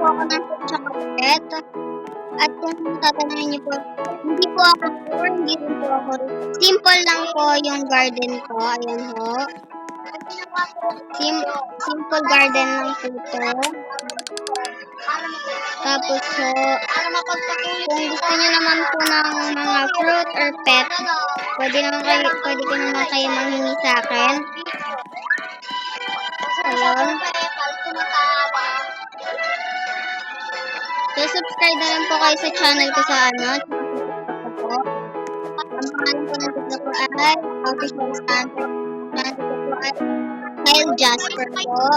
po ako ng chocolate. At kung tatanungin niyo po, hindi po ako poor, hindi rin po ako. Simple lang po yung garden ko. Ayan ho. Sim simple garden lang po ito. Tapos ho, kung gusto niyo naman po ng mga fruit or pet, pwede naman kayo, pwede ko naman kayo manghingi sa akin. Ayun. So, subscribe na lang po kayo sa channel ko sa ano. Ang pangalan po ng TikTok ko ay Official ko ay Kyle Jasper po.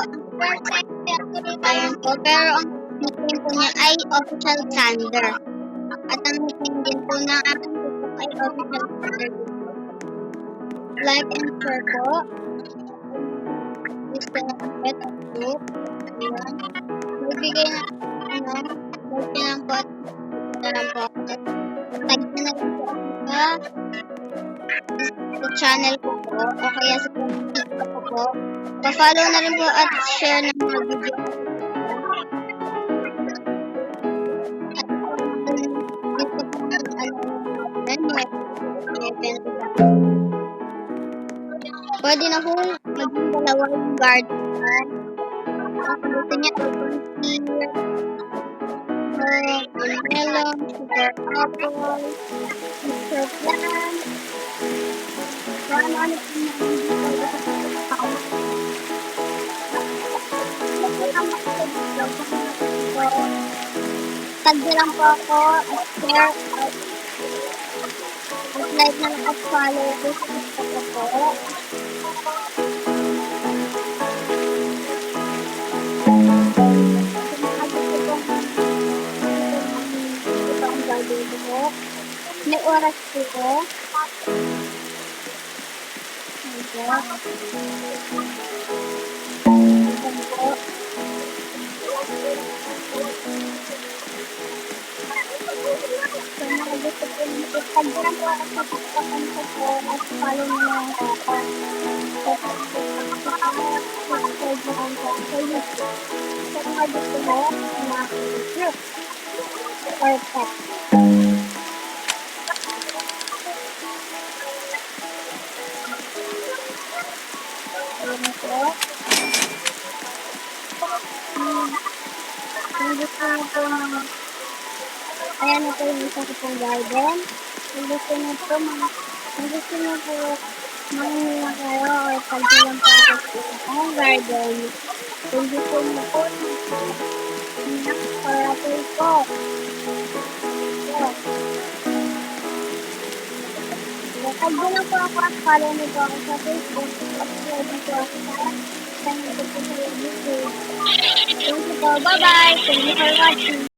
Ayun po. Pero ang nickname po niya ay Official Sander. At ang nickname din po ng aking TikTok ay Official Sander. Like and share po. Pet at group. Ayan. Magbigay na, ano, lang po at na lang po ako. Tag na lang sa, channel ko po o kaya sa TikTok ko po. Pa-follow na rin po at share ng mga video ko. At um, Pwede na po maging dalawa yung garden ko. Kung gusto niya, open here melon, sugar apple, sugar plant, kung ano-ano po ako at share at like na lang at follow ko sa gusto ko. May oras po ko. Ayan po. Tagyan po ako sa TikTok ko po at follow mo na lang po sa mga gusto mo na fruit or pet. Hmm. Kung gusto niyo po Ayan na po yung isa ko pong garden. Gusto niyo po, mga, gusto niyo po, manginila kayo or pagbilang po ako sa inyong garden. Kung gusto niyo po, nakakaratul po. So, pagbilang po ako at follow niyo po ako sa Facebook. Subscribe niyo po ako sa channel ko po sa YouTube. Thank you po. Bye-bye. Thank you for watching.